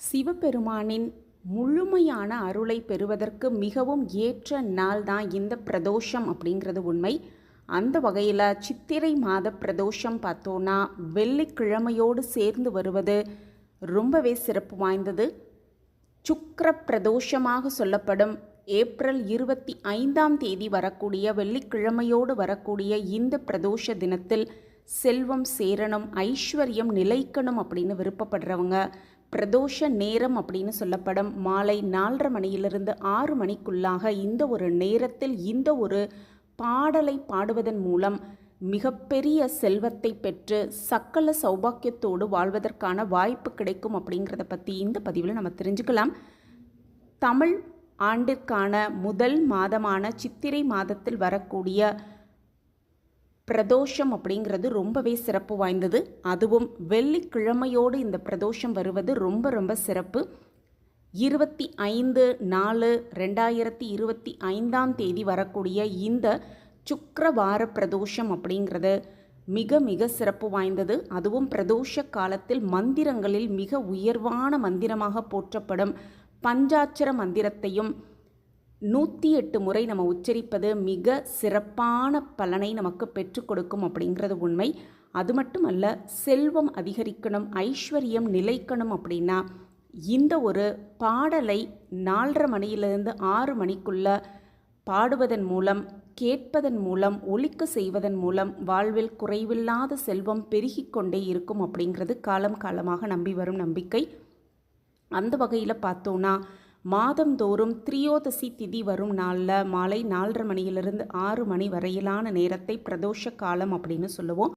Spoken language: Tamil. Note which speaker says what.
Speaker 1: சிவபெருமானின் முழுமையான அருளை பெறுவதற்கு மிகவும் ஏற்ற நாள் தான் இந்த பிரதோஷம் அப்படிங்கிறது உண்மை. அந்த வகையில் சித்திரை மாத பிரதோஷம் பார்த்தோன்னா வெள்ளிக்கிழமையோடு சேர்ந்து வருவது ரொம்பவே சிறப்பு வாய்ந்தது. சுக்கர பிரதோஷமாக சொல்லப்படும் ஏப்ரல் இருபத்தி ஐந்தாம் தேதி வரக்கூடிய வெள்ளிக்கிழமையோடு வரக்கூடிய இந்த பிரதோஷ தினத்தில் செல்வம் சேரணும் ஐஸ்வர்யம் நிலைக்கணும் அப்படின்னு விருப்பப்படுறவங்க பிரதோஷ நேரம் அப்படின்னு சொல்லப்படும். மாலை நாலரை மணியிலிருந்து ஆறு மணிக்குள்ளாக இந்த ஒரு நேரத்தில் இந்த ஒரு பாடலை பாடுவதன் மூலம் மிகப்பெரிய செல்வத்தை பெற்று சக்கல சௌபாக்கியத்தோடு வாழ்வதற்கான வாய்ப்பு கிடைக்கும் அப்படிங்கிறத பற்றி இந்த பதிவில் நம்ம தெரிஞ்சுக்கலாம். தமிழ் ஆண்டிற்கான முதல் மாதமான சித்திரை மாதத்தில் வரக்கூடிய பிரதோஷம் அப்படிங்கிறது ரொம்பவே சிறப்பு வாய்ந்தது. அதுவும் வெள்ளிக்கிழமையோடு இந்த பிரதோஷம் வருவது ரொம்ப ரொம்ப சிறப்பு. இருபத்தி ஐந்து நாலு ரெண்டாயிரத்தி இருபத்தி ஐந்தாம் தேதி வரக்கூடிய இந்த சுக்கரவார பிரதோஷம் அப்படிங்கிறது மிக மிக சிறப்பு வாய்ந்தது. அதுவும் பிரதோஷ காலத்தில் மந்திரங்களில் மிக உயர்வான மந்திரமாக போற்றப்படும் பஞ்சாட்சர மந்திரத்தையும் நூற்றி எட்டு முறை நம்ம உச்சரிப்பது மிக சிறப்பான பலனை நமக்கு பெற்றுக் கொடுக்கும் அப்படிங்கிறது உண்மை. அது மட்டுமல்ல செல்வம் அதிகரிக்கணும் ஐஸ்வர்யம் நிலைக்கணும் அப்படின்னா இந்த ஒரு பாடலை நாலரை மணியிலிருந்து ஆறு மணிக்குள்ள பாடுவதன் மூலம் கேட்பதன் மூலம் ஒலிக்க செய்வதன் மூலம் வாழ்வில் குறைவில்லாத செல்வம் பெருகிக் கொண்டே இருக்கும் அப்படிங்கிறது காலம் காலமாக நம்பி வரும் நம்பிக்கை. அந்த வகையில் பார்த்தோன்னா மாதந்தோறும் திரியோதசி திதி வரும் நாளில் மாலை நாலரை மணியிலிருந்து ஆறு மணி வரையிலான நேரத்தை பிரதோஷ காலம் அப்படின்னு சொல்லுவோம்.